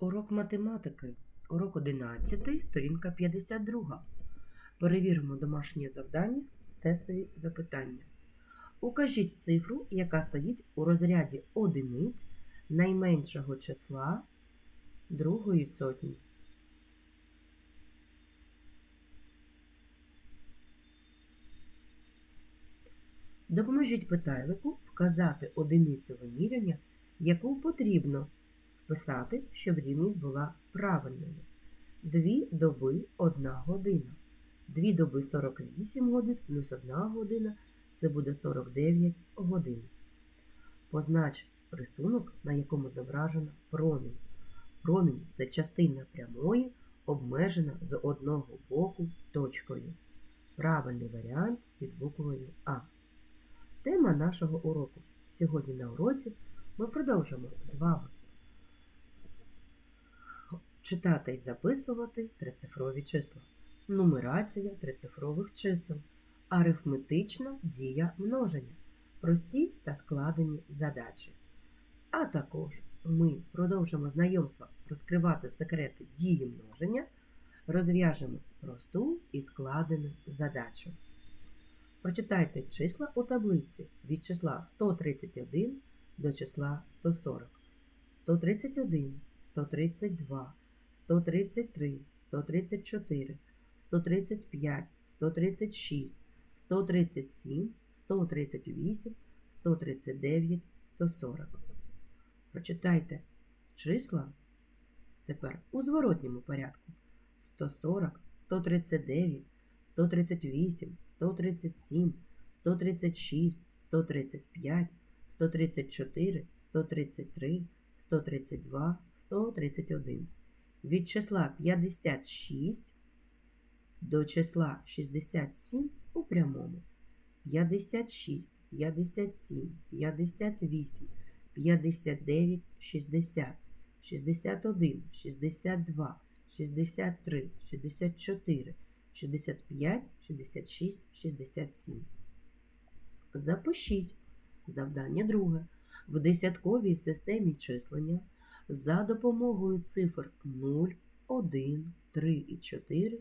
Урок математики. Урок 11, сторінка 52. Перевіримо домашнє завдання, тестові запитання. Укажіть цифру, яка стоїть у розряді одиниць найменшого числа другої сотні. Допоможіть питайлику вказати одиницю виміряння, яку потрібно вписати, щоб рівність була правильною. Дві доби одна година. Дві доби 48 годин плюс одна година це буде 49 годин. Познач рисунок, на якому зображено промінь. Промінь це частина прямої, обмежена з одного боку точкою. Правильний варіант під буквою А. Тема нашого уроку. Сьогодні на уроці ми продовжимо з вами читати і записувати трицифрові числа, нумерація трицифрових чисел, арифметична дія множення, прості та складені задачі. А також ми продовжимо знайомство розкривати секрети дії множення, розв'яжемо просту і складену задачу. Прочитайте числа у таблиці від числа 131 до числа 140. 131, 132, 133, 134, 135, 136, 137, 138, 139, 140. Прочитайте числа тепер у зворотньому порядку. 140, 139, 138, 137, 136, 135, 134, 133, 132, 131. Від числа 56 до числа 67 у прямому. 56, 57, 58, 59, 60, 61, 62, 63, 64, 65, 66, 67. Запишіть завдання друге. В десятковій системі числення за допомогою цифр 0, 1, 3 і 4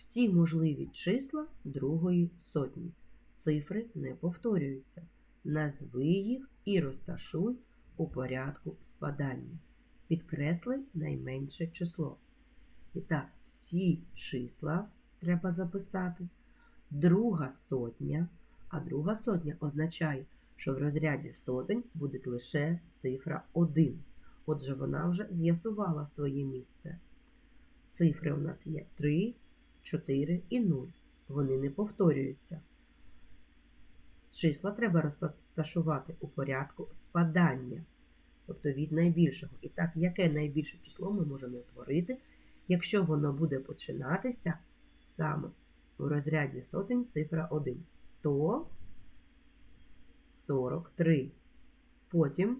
всі можливі числа другої сотні. Цифри не повторюються. Назви їх і розташуй у порядку спадання. Підкресли найменше число. І так, всі числа треба записати. Друга сотня, а друга сотня означає, що в розряді сотень буде лише цифра 1. Отже, вона вже з'ясувала своє місце. Цифри у нас є 3, 4 і 0. Вони не повторюються. Числа треба розташувати у порядку спадання, тобто від найбільшого. І так, яке найбільше число ми можемо утворити, якщо воно буде починатися саме у розряді сотень цифра 1. 143. Потім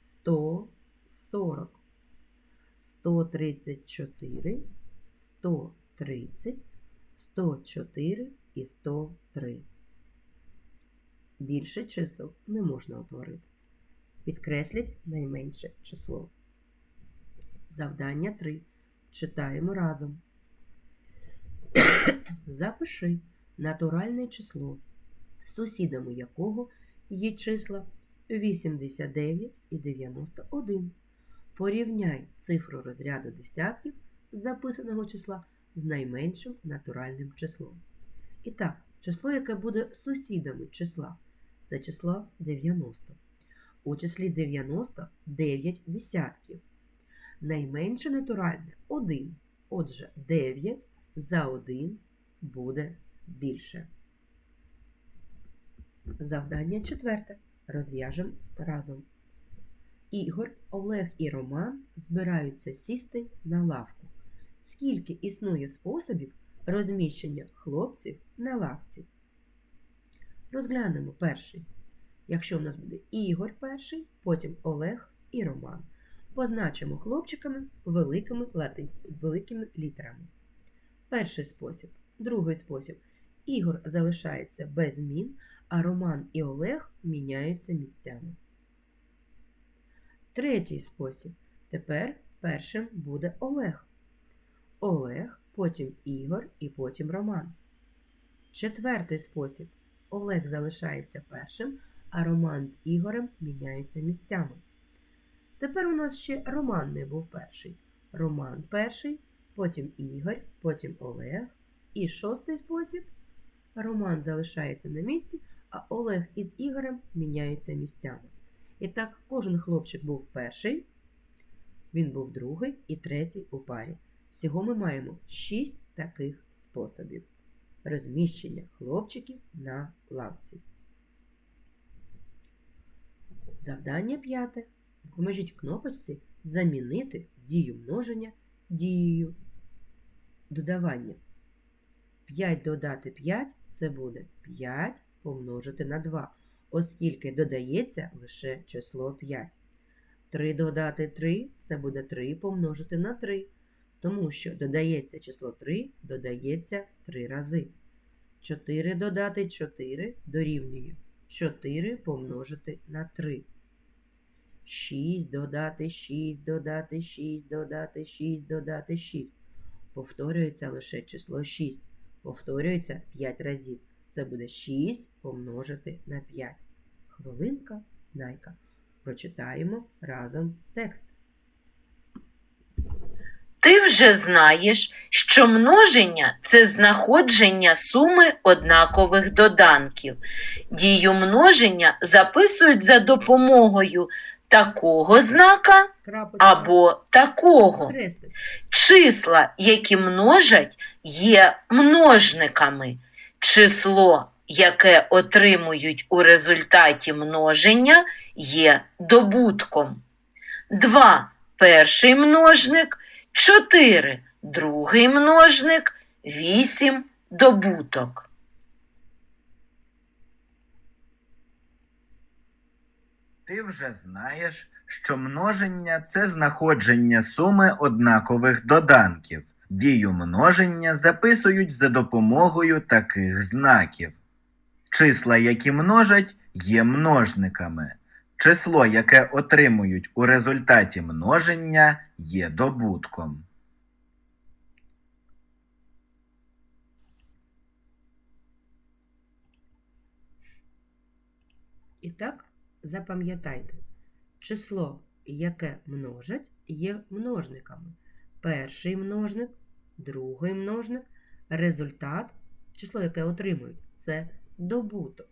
140, 134, 130, 104 і 103. Більше чисел не можна утворити. Підкресліть найменше число. Завдання 3. Читаємо разом. Запиши натуральне число, сусідами якого є числа 89 і 91. Порівняй цифру розряду десятків записаного числа з найменшим натуральним числом. І так, число, яке буде сусідами числа, це число 90. У числі 90 9 десятків. Найменше натуральне 1. Отже, 9 за 1 буде більше. Завдання четверте. Розв'яжемо разом. Ігор, Олег і Роман збираються сісти на лавку. Скільки існує способів розміщення хлопців на лавці? Розглянемо перший. Якщо у нас буде Ігор перший, потім Олег і Роман. Позначимо хлопчиками великими, латин... великими літерами. Перший спосіб. Другий спосіб. Ігор залишається без змін, а Роман і Олег міняються місцями. Третій спосіб. Тепер першим буде Олег. Олег, потім Ігор і потім Роман. Четвертий спосіб. Олег залишається першим, а Роман з Ігорем міняються місцями. Тепер у нас ще Роман не був перший. Роман перший, потім Ігор, потім Олег. І шостий спосіб. Роман залишається на місці, а Олег із Ігорем міняються місцями. І так, кожен хлопчик був перший, він був другий і третій у парі. Всього ми маємо шість таких способів розміщення хлопчиків на лавці. Завдання п'яте. Допоможіть кнопочці замінити дію множення дією додавання. 5 додати 5 це буде 5 помножити на 2, оскільки додається лише число 5. 3 додати 3 це буде 3 помножити на 3, тому що додається число 3, додається 3 рази. 4 додати 4 дорівнює 4 помножити на 3. 6 додати 6 додати 6 додати 6 додати 6. Повторюється лише число 6. Повторюється 5 разів. Це буде 6 помножити на 5. Хвилинка, знайка. Прочитаємо разом текст. Ти вже знаєш, що множення це знаходження суми однакових доданків. Дію множення записують за допомогою такого знака або такого. Числа, які множать, є множниками. Число, яке отримують у результаті множення, є добутком. 2 перший множник, 4 другий множник, 8 добуток. Ти вже знаєш, що множення це знаходження суми однакових доданків. Дію множення записують за допомогою таких знаків. Числа, які множать, є множниками. Число, яке отримують у результаті множення, є добутком. І так, запам'ятайте, число, яке множать, є множниками. Перший множник, другий множник, результат, число, яке отримують, це добуток.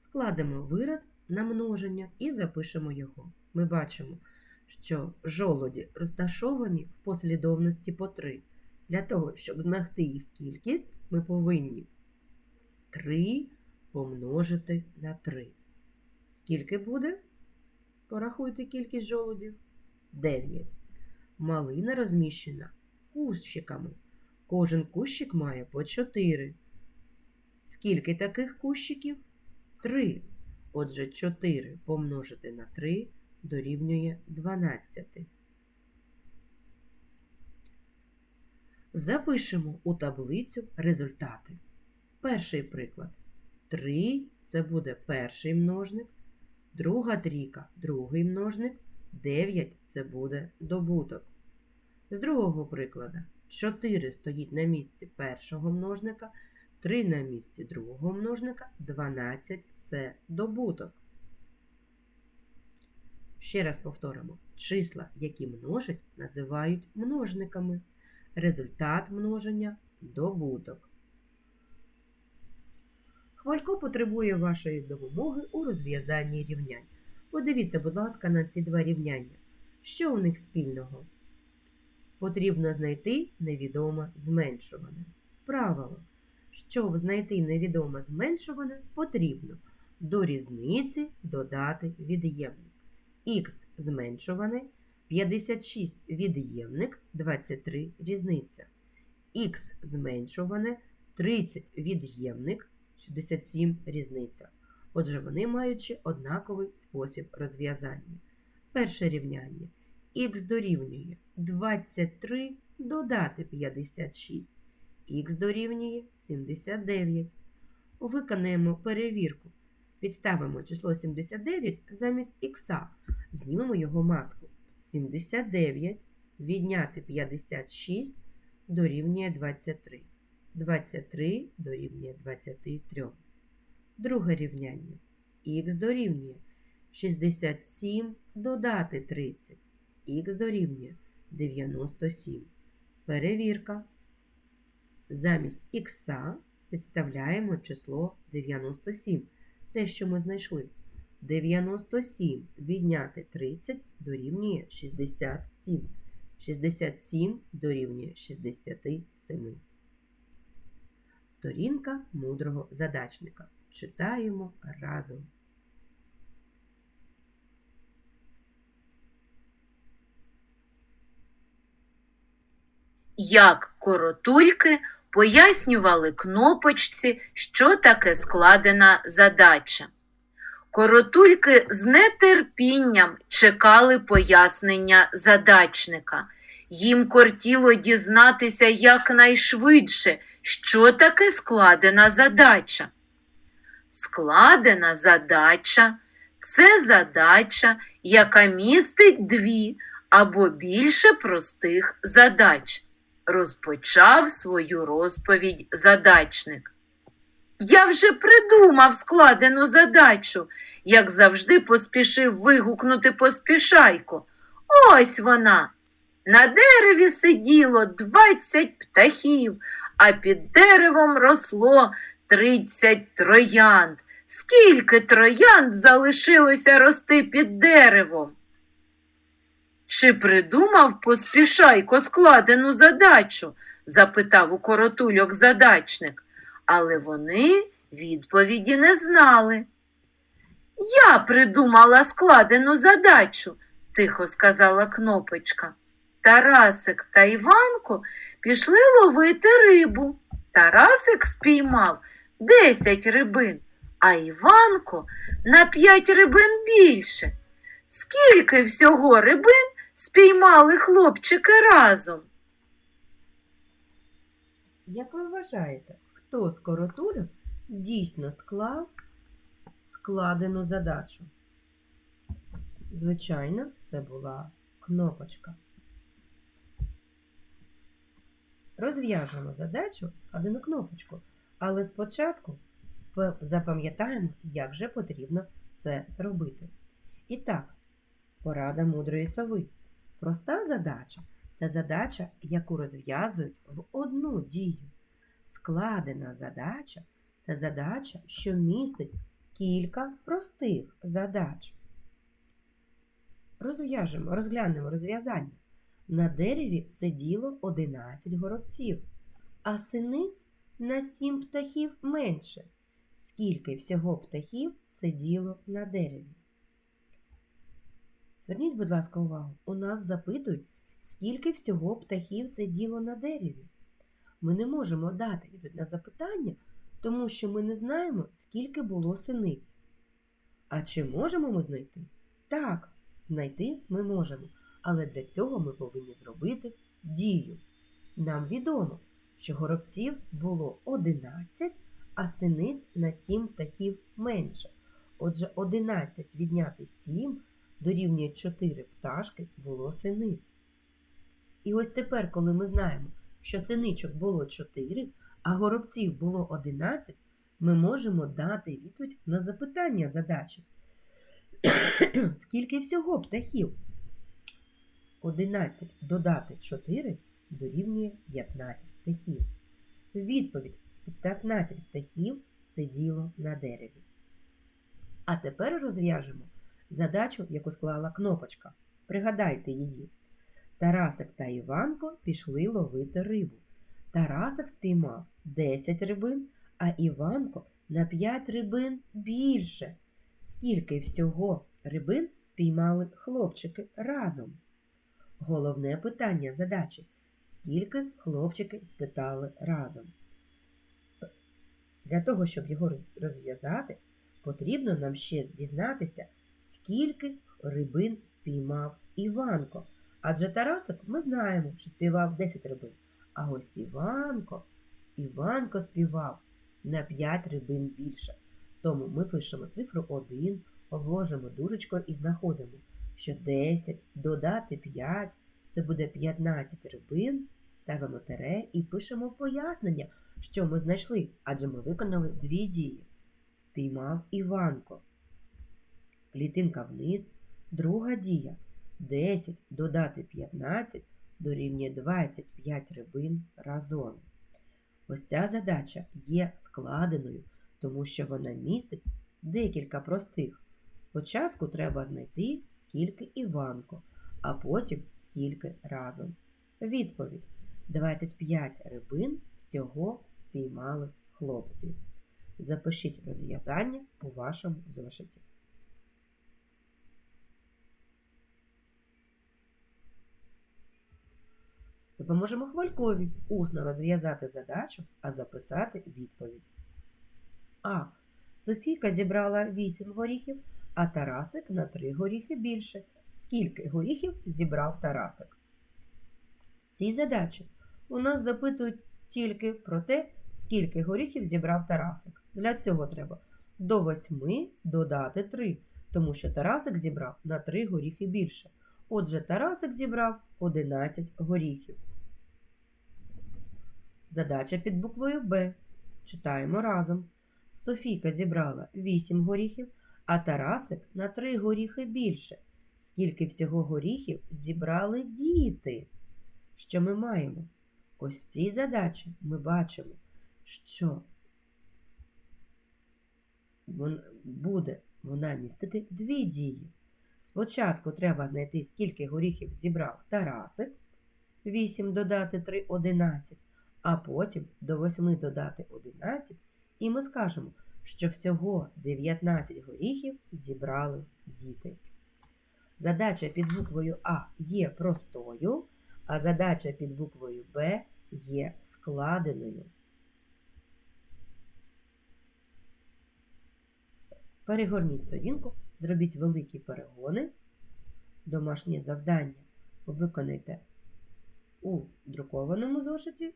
Складемо вираз на множення і запишемо його. Ми бачимо, що жолоді розташовані в послідовності по 3. Для того, щоб знайти їх кількість, ми повинні 3 помножити на 3. Скільки буде? Порахуйте кількість жолудів. 9. Малина розміщена кущиками. Кожен кущик має по 4. Скільки таких кущиків? 3. Отже, 4 помножити на 3 дорівнює 12. Запишемо у таблицю результати. Перший приклад. 3 це буде перший множник, друга трійка другий множник, 9 це буде добуток. З другого прикладу 4 стоїть на місці першого множника, 3 на місці другого множника, 12 це добуток. Ще раз повторимо: числа, які множать, називають множниками. Результат множення добуток. Хвалько потребує вашої допомоги у розв'язанні рівнянь. Подивіться, будь ласка, на ці два рівняння. Що у них спільного? Потрібно знайти невідоме зменшуване. Правило. Щоб знайти невідоме зменшуване, потрібно до різниці додати від'ємник. Х зменшуване, 56 від'ємник, 23 різниця. Х зменшуване, 30 від'ємник, 67 різниця. Отже, вони маючи однаковий спосіб розв'язання. Перше рівняння. Х дорівнює 23 додати 56. Х дорівнює 79. Виконаємо перевірку. Підставимо число 79 замість х. Знімемо його маску. 79 відняти 56 дорівнює 23. 23 дорівнює 23. Друге рівняння. Х дорівнює 67 додати 30. Х дорівнює 97. Перевірка. Замість х підставляємо число 97. Те, що ми знайшли. 97 відняти 30 дорівнює 67. 67 дорівнює 67. Сторінка мудрого задачника. Читаємо разом. Як коротульки пояснювали кнопочці, що таке складена задача. Коротульки з нетерпінням чекали пояснення задачника. Їм кортіло дізнатися якнайшвидше, що таке складена задача. Складена задача це задача, яка містить дві або більше простих задач. Розпочав свою розповідь задачник. Я вже придумав складену задачу, як завжди поспішив вигукнути поспішайко. Ось вона. На дереві сиділо двадцять птахів, а під деревом росло тридцять троянд. Скільки троянд залишилося рости під деревом? Чи придумав поспішайко складену задачу? запитав у коротульок задачник, але вони відповіді не знали. Я придумала складену задачу, тихо сказала кнопочка. Тарасик та Іванко пішли ловити рибу. Тарасик спіймав десять рибин, а Іванко на п'ять рибин більше. Скільки всього рибин спіймали хлопчики разом? Як ви вважаєте, хто з коротульок дійсно склав складену задачу? Звичайно, це була кнопочка. Розв'яжемо задачу складену кнопочку, але спочатку запам'ятаємо, як же потрібно це робити. І так, порада мудрої сови. Проста задача це задача, яку розв'язують в одну дію. Складена задача це задача, що містить кілька простих задач. Розв'яжемо, розглянемо розв'язання. На дереві сиділо 11 горобців, а синиць на 7 птахів менше. Скільки всього птахів сиділо на дереві? Зверніть, будь ласка, увагу, у нас запитують, скільки всього птахів сиділо на дереві. Ми не можемо дати відповідь на запитання, тому що ми не знаємо, скільки було синиць. А чи можемо ми знайти? Так, знайти ми можемо, але для цього ми повинні зробити дію. Нам відомо, що горобців було 11, а синиць на 7 птахів менше. Отже, 11 відняти 7 дорівнює 4 пташки було синиць. І ось тепер, коли ми знаємо, що синичок було 4, а горобців було 11, ми можемо дати відповідь на запитання задачі. Скільки всього птахів? 11 додати 4 дорівнює 15 птахів. Відповідь 15 птахів сиділо на дереві. А тепер розв'яжемо задачу, яку склала кнопочка. Пригадайте її. Тарасик та Іванко пішли ловити рибу. Тарасик спіймав 10 рибин, а Іванко на 5 рибин більше. Скільки всього рибин спіймали хлопчики разом? Головне питання задачі. Скільки хлопчики спитали разом? Для того, щоб його розв'язати, потрібно нам ще дізнатися, скільки рибин спіймав Іванко. Адже Тарасик ми знаємо, що співав 10 рибин. А ось Іванко, Іванко співав на 5 рибин більше. Тому ми пишемо цифру 1, обложимо дужечкою і знаходимо що 10 додати 5 це буде 15 рибин. Ставимо тире і пишемо пояснення, що ми знайшли, адже ми виконали дві дії. Спіймав Іванко. Клітинка вниз. Друга дія. 10 додати 15 дорівнює 25 рибин разом. Ось ця задача є складеною, тому що вона містить декілька простих. Спочатку треба знайти, скільки Іванко, а потім скільки разом. Відповідь: 25 рибин всього спіймали хлопці. Запишіть розв'язання у вашому зошиті. Допоможемо Хвалькові усно розв'язати задачу, а записати відповідь. А. Софійка зібрала 8 горіхів, а Тарасик на 3 горіхи більше. Скільки горіхів зібрав Тарасик? Цій задачі у нас запитують тільки про те, скільки горіхів зібрав Тарасик. Для цього треба до 8 додати 3, тому що Тарасик зібрав на 3 горіхи більше. Отже, Тарасик зібрав 11 горіхів. Задача під буквою Б. Читаємо разом. Софійка зібрала 8 горіхів, а Тарасик на 3 горіхи більше. Скільки всього горіхів зібрали діти? Що ми маємо? Ось в цій задачі ми бачимо, що буде вона містити дві дії. Спочатку треба знайти, скільки горіхів зібрав Тарасик. 8 додати 3 11, а потім до 8 додати 11, і ми скажемо, що всього 19 горіхів зібрали діти. Задача під буквою А є простою, а задача під буквою Б є складеною. Перегорніть сторінку, зробіть великі перегони. Домашнє завдання виконайте у друкованому зошиті,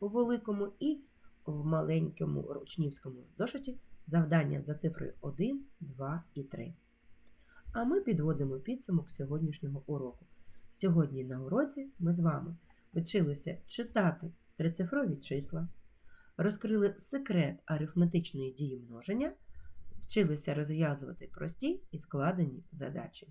у великому і в маленькому учнівському зошиті завдання за цифрою 1, 2 і 3. А ми підводимо підсумок сьогоднішнього уроку. Сьогодні на уроці ми з вами вчилися читати трицифрові числа, розкрили секрет арифметичної дії множення, вчилися розв'язувати прості і складені задачі.